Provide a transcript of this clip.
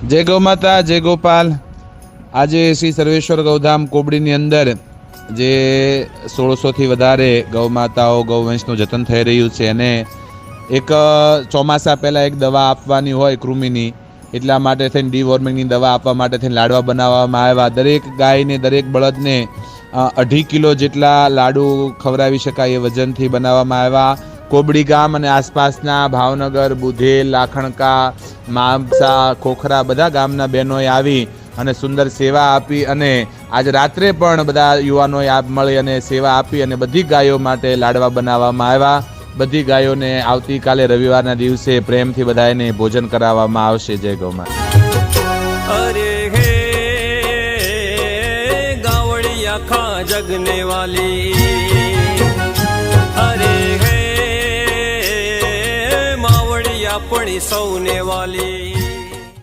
જય ગૌ માતા, જય ગોપાલ. આજે શ્રી સર્વેશ્વર ગૌધામ કોબડીની અંદર જે સોળસોથી વધારે ગૌ માતાઓ ગૌવંશનું જતન થઈ રહ્યું છે અને એક ચોમાસા પહેલાં એક દવા આપવાની હોય કૃમિની, એટલા માટે થઈને ડીવોર્મિંગની દવા આપવા માટે થઈને લાડવા બનાવવામાં આવ્યા. દરેક ગાયને, દરેક બળદને અઢી કિલો જેટલા લાડુ ખવડાવી શકાય એ વજનથી બનાવવામાં આવ્યા. કોબડી ગામ અને આસપાસના ભાવનગર, બુધેલ, લાખણકા, મામસા, ખોખરા બધા ગામના બહેનોએ આવી અને સુંદર સેવા આપી અને આજે રાત્રે પણ બધા યુવાનોએ આપ મળી અને સેવા આપી અને બધી ગાયો માટે લાડવા બનાવવામાં આવ્યા. બધી ગાયોને આવતીકાલે રવિવારના દિવસે પ્રેમથી બધાને ભોજન કરાવવામાં આવશે. જય ગૌમાં જગને વાલી. આપણી સૌને વાલી.